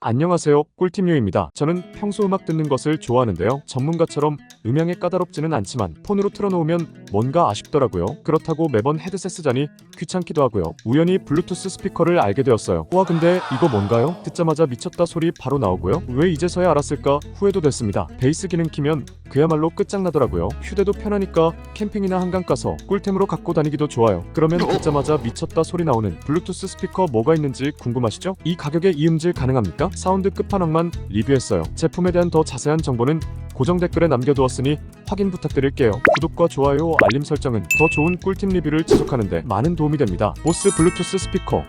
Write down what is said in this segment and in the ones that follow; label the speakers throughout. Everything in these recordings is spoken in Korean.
Speaker 1: 안녕하세요. 꿀팁유입니다. 저는 평소 음악 듣는 것을 좋아하는데요. 전문가처럼 음향에 까다롭지는 않지만 폰으로 틀어놓으면 뭔가 아쉽더라고요. 그렇다고 매번 헤드셋 쓰자니 귀찮기도 하고요. 우연히 블루투스 스피커를 알게 되었어요. 와 근데 이거 뭔가요? 듣자마자 미쳤다 소리 바로 나오고요. 왜 이제서야 알았을까 후회도 됐습니다. 베이스 기능 키면 그야말로 끝장나더라고요. 휴대도 편하니까 캠핑이나 한강 가서 꿀템으로 갖고 다니기도 좋아요. 그러면 듣자마자 미쳤다 소리 나오는 블루투스 스피커 뭐가 있는지 궁금하시죠? 이 가격에 이 음질 가능합니까? 사운드 끝판왕만 리뷰했어요. 제품에 대한 더 자세한 정보는 고정 댓글에 남겨두었으니 확인 부탁드릴게요. 구독과 좋아요, 알림 설정은 더 좋은 꿀팁 리뷰를 지속하는데 많은 도움이 됩니다. 보스 블루투스 스피커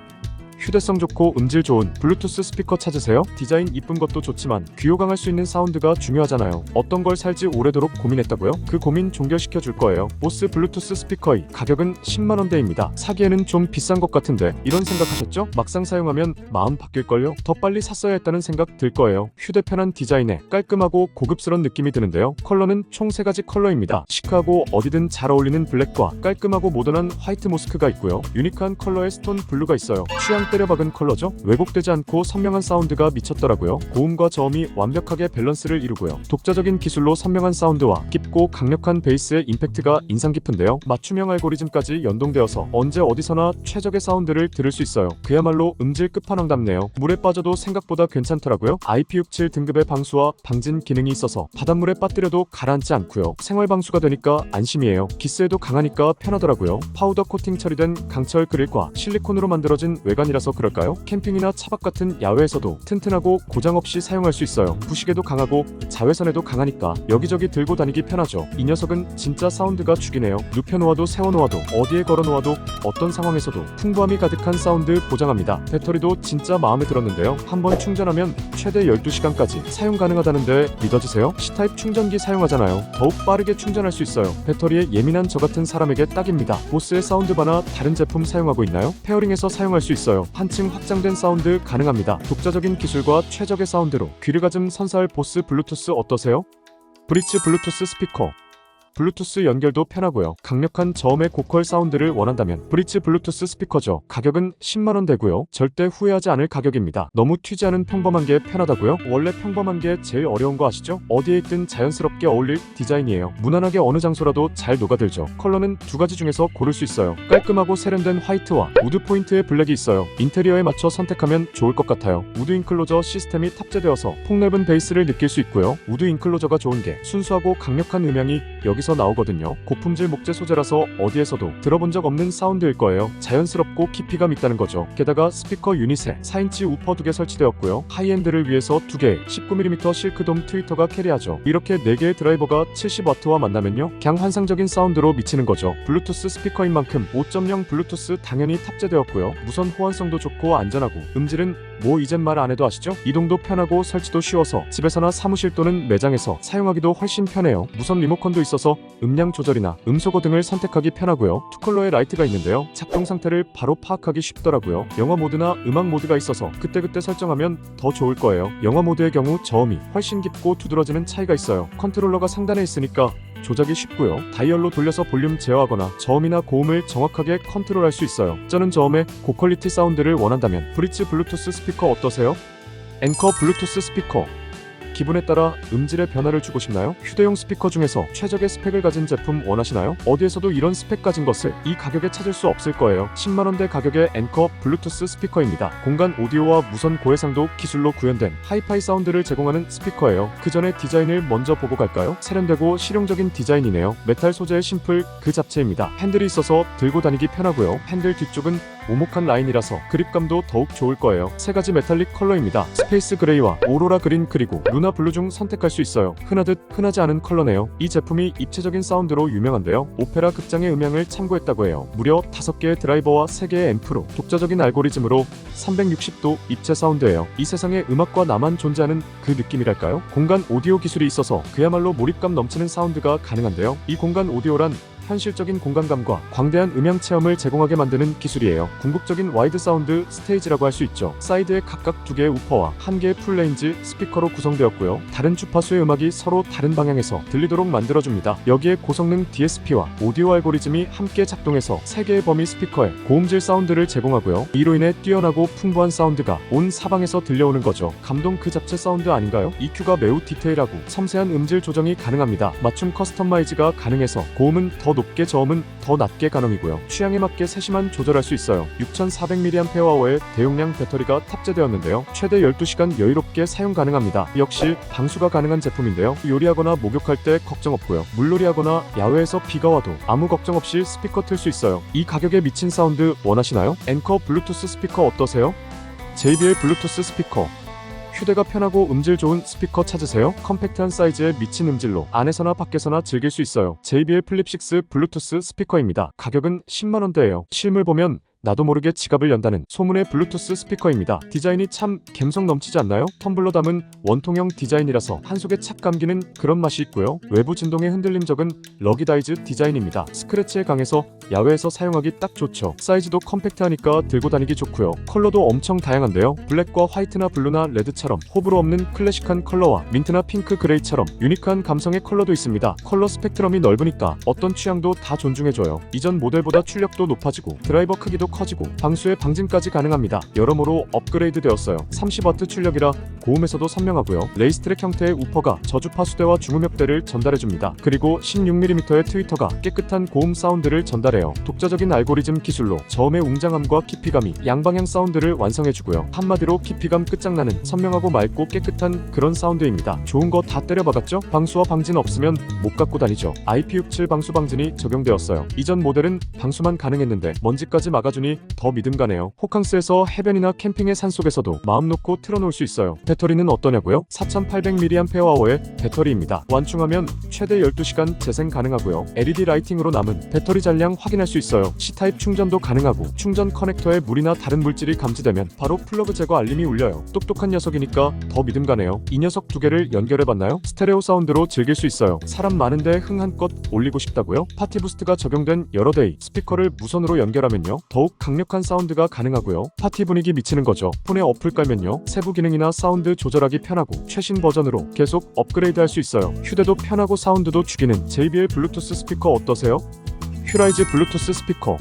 Speaker 1: 휴대성 좋고 음질 좋은 블루투스 스피커 찾으세요? 디자인 이쁜 것도 좋지만 귀호 강할 수 있는 사운드가 중요하잖아요. 어떤 걸 살지 오래도록 고민했다고요? 그 고민 종결시켜 줄 거예요. 보스 블루투스 스피커의 가격은 10만 원대입니다. 사기에는 좀 비싼 것 같은데 이런 생각하셨죠? 막상 사용하면 마음 바뀔걸요? 더 빨리 샀어야 했다는 생각 들 거예요. 휴대편한 디자인에 깔끔하고 고급스런 느낌이 드는데요. 컬러는 총 3가지 컬러입니다. 시크하고 어디든 잘 어울리는 블랙과 깔끔하고 모던한 화이트 모스크가 있고요. 유니크한 컬러의 스톤 블루가 있어요. 취향 때려박은 컬러죠? 왜곡되지 않고 선명한 사운드가 미쳤더라고요. 고음과 저음이 완벽하게 밸런스를 이루고요. 독자적인 기술로 선명한 사운드와 깊고 강력한 베이스의 임팩트가 인상 깊은데요. 맞춤형 알고리즘까지 연동되어서 언제 어디서나 최적의 사운드를 들을 수 있어요. 그야말로 음질 끝판왕답네요. 물에 빠져도 생각보다 괜찮더라고요. IP67 등급의 방수와 방진 기능이 있어서 바닷물에 빠뜨려도 가라앉지 않고요. 생활 방수가 되니까 안심이에요. 기스에도 강하니까 편하더라고요. 파우더 코팅 처리된 강철 그릴과 실리콘으로 만들어진 외관이라 서 그럴까요? 캠핑이나 차박 같은 야외에서도 튼튼하고 고장 없이 사용할 수 있어요. 부식에도 강하고 자외선에도 강하니까 여기저기 들고 다니기 편하죠. 이 녀석은 진짜 사운드가 죽이네요. 눕혀놓아도 세워놓아도 어디에 걸어놓아도 어떤 상황에서도 풍부함이 가득한 사운드 보장합니다. 배터리도 진짜 마음에 들었는데요. 한번 충전하면 최대 12시간까지 사용 가능하다는데 믿어지세요? C타입 충전기 사용하잖아요. 더욱 빠르게 충전할 수 있어요. 배터리에 예민한 저 같은 사람에게 딱입니다. 보스의 사운드바나 다른 제품 사용하고 있나요? 페어링해서 사용할 수 있어요. 한층 확장된 사운드 가능합니다. 독자적인 기술과 최적의 사운드로 귀를 가즘 선사할 보스 블루투스 어떠세요? 브릿지 블루투스 스피커 블루투스 연결도 편하고요. 강력한 저음의 고퀄 사운드를 원한다면 브릿지 블루투스 스피커죠. 가격은 10만원 되고요. 절대 후회하지 않을 가격입니다. 너무 튀지 않은 평범한 게 편하다고요? 원래 평범한 게 제일 어려운 거 아시죠? 어디에 있든 자연스럽게 어울릴 디자인이에요. 무난하게 어느 장소라도 잘 녹아들죠. 컬러는 두 가지 중에서 고를 수 있어요. 깔끔하고 세련된 화이트와 우드 포인트의 블랙이 있어요. 인테리어에 맞춰 선택하면 좋을 것 같아요. 우드 인클로저 시스템이 탑재되어서 폭넓은 베이스를 느낄 수 있고요. 우드 인클로저가 좋은 게 순수하고 강력한 음향이 여기서 나오거든요. 고품질 목재 소재라서 어디에서도 들어본 적 없는 사운드일 거예요. 자연스럽고 깊이감 있다는 거죠. 게다가 스피커 유닛에 4인치 우퍼 두 개 설치되었고요. 하이엔드를 위해서 두 개의 19mm 실크돔 트위터가 캐리하죠. 이렇게 4개의 드라이버가 70W와 만나면요. 그냥 환상적인 사운드로 미치는 거죠. 블루투스 스피커인 만큼 5.0 블루투스 당연히 탑재되었고요. 무선 호환성도 좋고 안전하고 음질은 뭐 이젠 말 안 해도 아시죠? 이동도 편하고 설치도 쉬워서 집에서나 사무실 또는 매장에서 사용하기도 훨씬 편해요. 무선 리모컨도 있어서 음량 조절이나 음소거 등을 선택하기 편하고요. 투컬러의 라이트가 있는데요. 작동 상태를 바로 파악하기 쉽더라고요. 영화 모드나 음악 모드가 있어서 그때그때 설정하면 더 좋을 거예요. 영화 모드의 경우 저음이 훨씬 깊고 두드러지는 차이가 있어요. 컨트롤러가 상단에 있으니까 조작이 쉽고요. 다이얼로 돌려서 볼륨 제어하거나 저음이나 고음을 정확하게 컨트롤할 수 있어요. 저는 저음의 고퀄리티 사운드를 원한다면 브릿지 블루투스 스피커 어떠세요? 앵커 블루투스 스피커 기분에 따라 음질의 변화를 주고 싶나요? 휴대용 스피커 중에서 최적의 스펙을 가진 제품 원하시나요? 어디에서도 이런 스펙 가진 것을 이 가격에 찾을 수 없을 거예요. 10만원대 가격의 앵커 블루투스 스피커입니다. 공간 오디오와 무선 고해상도 기술로 구현된 하이파이 사운드를 제공하는 스피커예요. 그 전에 디자인을 먼저 보고 갈까요? 세련되고 실용적인 디자인이네요. 메탈 소재의 심플 그 자체입니다. 핸들이 있어서 들고 다니기 편하고요. 핸들 뒤쪽은 오목한 라인이라서 그립감도 더욱 좋을 거예요. 세 가지 메탈릭 컬러입니다. 스페이스 그레이와 오로라 그린 그리고 루나 블루 중 선택할 수 있어요. 흔하듯 흔하지 않은 컬러네요. 이 제품이 입체적인 사운드로 유명한데요. 오페라 극장의 음향을 참고했다고 해요. 무려 5개의 드라이버와 3개의 앰프로 독자적인 알고리즘으로 360도 입체 사운드예요. 이 세상에 음악과 나만 존재하는 그 느낌이랄까요? 공간 오디오 기술이 있어서 그야말로 몰입감 넘치는 사운드가 가능한데요. 이 공간 오디오란 현실적인 공간감과 광대한 음향 체험을 제공하게 만드는 기술이에요. 궁극적인 와이드 사운드 스테이지라고 할 수 있죠. 사이드에 각각 두 개의 우퍼와 한 개의 풀레인즈 스피커로 구성되었고요. 다른 주파수의 음악이 서로 다른 방향에서 들리도록 만들어줍니다. 여기에 고성능 DSP와 오디오 알고리즘이 함께 작동해서 세 개의 범위 스피커에 고음질 사운드를 제공하고요. 이로 인해 뛰어나고 풍부한 사운드가 온 사방에서 들려오는 거죠. 감동 그 자체 사운드 아닌가요? EQ가 매우 디테일하고 섬세한 음질 조정이 가능합니다. 맞춤 커스터마이즈가 가능해서 고음은 더 높게 저음은 더 낮게 가능이고요. 취향에 맞게 세심한 조절할 수 있어요. 6400mAh의 대용량 배터리가 탑재되었는데요. 최대 12시간 여유롭게 사용 가능합니다. 역시 방수가 가능한 제품인데요. 요리하거나 목욕할 때 걱정 없고요. 물놀이하거나 야외에서 비가 와도 아무 걱정 없이 스피커 틀 수 있어요. 이 가격에 미친 사운드 원하시나요? 앵커 블루투스 스피커 어떠세요? JBL 블루투스 스피커 휴대가 편하고 음질 좋은 스피커 찾으세요. 컴팩트한 사이즈에 미친 음질로 안에서나 밖에서나 즐길 수 있어요. JBL 플립 6 블루투스 스피커입니다. 가격은 10만원대예요. 실물 보면 나도 모르게 지갑을 연다는 소문의 블루투스 스피커입니다. 디자인이 참 감성 넘치지 않나요? 텀블러 담은 원통형 디자인이라서 한 속에 착 감기는 그런 맛이 있고요. 외부 진동의 흔들림 적은 러기다이즈 디자인입니다. 스크래치에 강해서 야외에서 사용하기 딱 좋죠. 사이즈도 컴팩트하니까 들고 다니기 좋고요. 컬러도 엄청 다양한데요. 블랙과 화이트나 블루나 레드처럼 호불호 없는 클래식한 컬러와 민트나 핑크 그레이처럼 유니크한 감성의 컬러도 있습니다. 컬러 스펙트럼이 넓으니까 어떤 취향도 다 존중해줘요. 이전 모델보다 출력도 높아지고 드라이버 크기도 커지고 방수의 방진까지 가능합니다. 여러모로 업그레이드 되었어요. 30W 출력이라 고음에서도 선명하고요. 레이스트랙 형태의 우퍼가 저주파수대와 중음역대를 전달해줍니다. 그리고 16mm의 트위터가 깨끗한 고음 사운드를 전달해요. 독자적인 알고리즘 기술로 저음의 웅장함과 깊이감이 양방향 사운드를 완성해주고요. 한마디로 깊이감 끝장나는 선명하고 맑고 깨끗한 그런 사운드입니다. 좋은 거 다 때려박았죠? 방수와 방진 없으면 못 갖고 다니죠. IP67 방수 방진이 적용되었어요. 이전 모델은 방수만 가능했는데 먼지까지 막아주니 더 믿음 가네요. 호캉스에서 해변이나 캠핑의 산속에서도 마음 놓고 틀어놓을 수 있어요. 배터리는 어떠냐고요? 4800mAh의 배터리입니다. 완충하면 최대 12시간 재생 가능하고요. LED 라이팅으로 남은 배터리 잔량 확인할 수 있어요. C타입 충전도 가능하고 충전 커넥터에 물이나 다른 물질이 감지되면 바로 플러그 제거 알림이 울려요. 똑똑한 녀석이니까 더 믿음 가네요. 이 녀석 두 개를 연결해봤나요? 스테레오 사운드로 즐길 수 있어요. 사람 많은데 흥 한껏 올리고 싶다고요? 파티 부스트가 적용된 여러 대의 스피커를 무선으로 연결하면요. 더욱 강력한 사운드가 가능하고요. 파티 분위기 미치는 거죠. 폰에 어플 깔면요. 세부 기능이나 사운드 조절하기 편하고 최신 버전으로 계속 업그레이드 할 수 있어요. 휴대도 편하고 사운드도 죽이는 JBL 블루투스 스피커 어떠세요? 휴라이즈 블루투스 스피커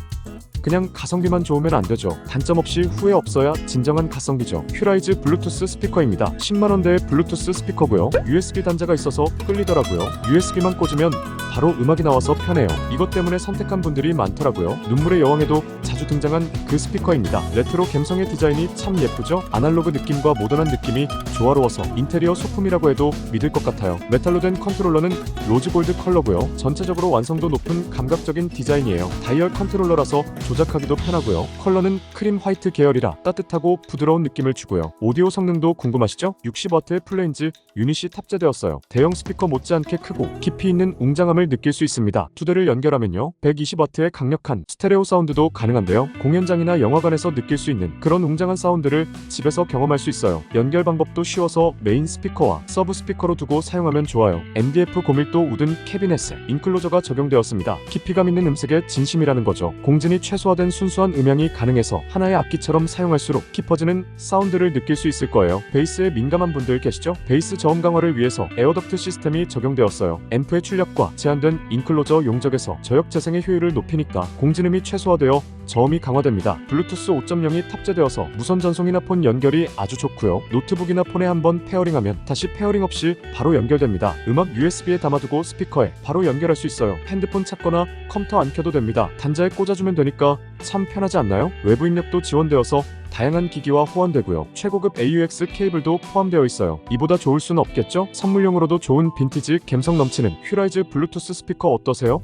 Speaker 1: 그냥 가성비만 좋으면 안 되죠. 단점 없이 후회 없어야 진정한 가성비죠. 휴라이즈 블루투스 스피커입니다. 10만원대의 블루투스 스피커고요. USB 단자가 있어서 끌리더라고요. USB만 꽂으면 바로 음악이 나와서 편해요. 이것 때문에 선택한 분들이 많더라고요. 눈물의 여왕에도 자주 등장한 그 스피커입니다. 레트로 감성의 디자인이 참 예쁘죠? 아날로그 느낌과 모던한 느낌이 조화로워서 인테리어 소품이라고 해도 믿을 것 같아요. 메탈로 된 컨트롤러는 로즈골드 컬러고요. 전체적으로 완성도 높은 감각적인 디자인이에요. 다이얼 컨트롤러라서 조작하기도 편하고요. 컬러는 크림 화이트 계열이라 따뜻하고 부드러운 느낌을 주고요. 오디오 성능도 궁금하시죠? 60W의 플레인즈 유닛이 탑재되었어요. 대형 스피커 못지않게 크고 깊이 있는 웅장함을 느낄 수 있습니다. 두 대를 연결하면요. 120W의 강력한 스테레오 사운드도 가능한데요. 공연장이나 영화관에서 느낄 수 있는 그런 웅장한 사운드를 집에서 경험할 수 있어요. 연결 방법도 쉬워서 메인 스피커와 서브 스피커로 두고 사용하면 좋아요. MDF 고밀도 우든 캐비넷에 인클로저가 적용되었습니다. 깊이감 있는 음색의 진심이라는 거죠. 공진이 최소화된 순수한 음향이 가능해서 하나의 악기처럼 사용할수록 깊어지는 사운드를 느낄 수 있을 거예요. 베이스에 민감한 분들 계시죠? 베이스 저음 강화를 위해서 에어덕트 시스템이 적용되었어요. 앰프의 출력과 제한 된 인클로저 용적에서 저역 재생의 효율을 높이니까 공진음이 최소화되어 저음이 강화됩니다. 블루투스 5.0이 탑재되어서 무선 전송이나 폰 연결이 아주 좋고요. 노트북이나 폰에 한번 페어링하면 다시 페어링 없이 바로 연결됩니다. 음악 USB에 담아두고 스피커에 바로 연결할 수 있어요. 핸드폰 찾거나 컴퓨터 안 켜도 됩니다. 단자에 꽂아주면 되니까 참 편하지 않나요? 외부 입력도 지원되어서 다양한 기기와 호환되고요. 최고급 AUX 케이블도 포함되어 있어요. 이보다 좋을 수는 없겠죠? 선물용으로도 좋은 빈티지 감성 넘치는 휴라이즈 블루투스 스피커 어떠세요?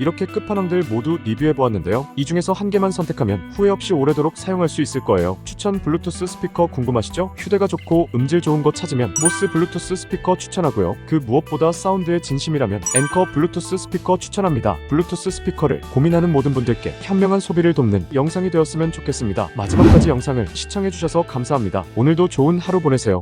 Speaker 1: 이렇게 끝판왕들 모두 리뷰해보았는데요. 이 중에서 한 개만 선택하면 후회 없이 오래도록 사용할 수 있을 거예요. 추천 블루투스 스피커 궁금하시죠? 휴대가 좋고 음질 좋은 거 찾으면 모스 블루투스 스피커 추천하고요. 그 무엇보다 사운드에 진심이라면 앵커 블루투스 스피커 추천합니다. 블루투스 스피커를 고민하는 모든 분들께 현명한 소비를 돕는 영상이 되었으면 좋겠습니다. 마지막까지 영상을 시청해주셔서 감사합니다. 오늘도 좋은 하루 보내세요.